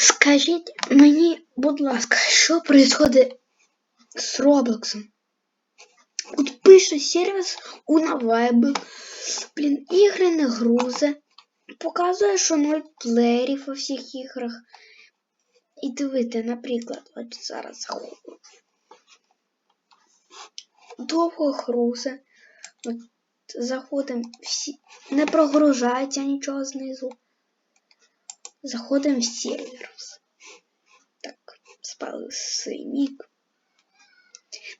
Скажіть мені, будь ласка, що відбувається з Роблоксом? От пише сервіс Unavailable. Блін, ігри не грузе. Показує, що 0 плеєрів у всіх іграх. І дивите, наприклад, от зараз. Довго грузе. От заходимо всі. Не прогружається нічого знизу. Заходимо в сервер. Так, спали свій нік.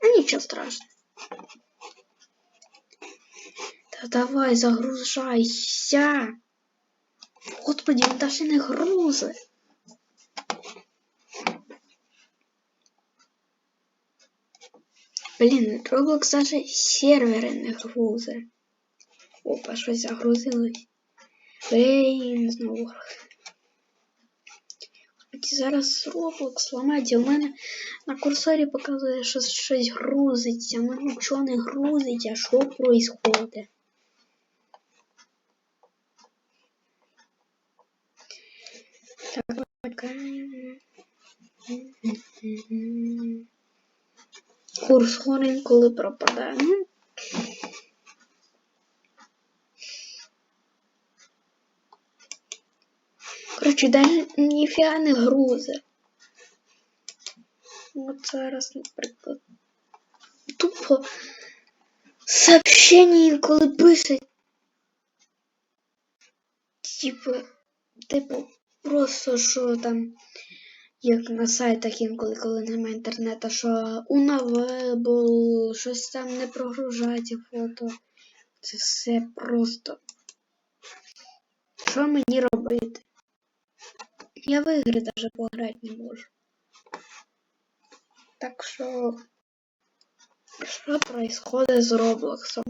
Ну нічого страшного. Та давай загружайся. Господи, він даже не грузи. Блін, Roblox даже сервери не грузи. Опа, щось загрузилось. Блін, знову. От зараз Roblox ламається. У мене на курсорі показує, що щось грузиться. Ну нічого не грузить, а що происходить? Так, чекаємо. Курсор інколи пропадає. Ну, Коротше, даже ніфіга не грузи. От зараз, наприклад. Тупо сообщення інколи пишуть. Типу, типу, просто що там, як на сайтах інколи, коли немає інтернету, що unavailable, щось там не прогружається фото. Це все просто. Що мені робити? Я в ігри даже пограти не можу. Так що, що происходит з Роблоксом?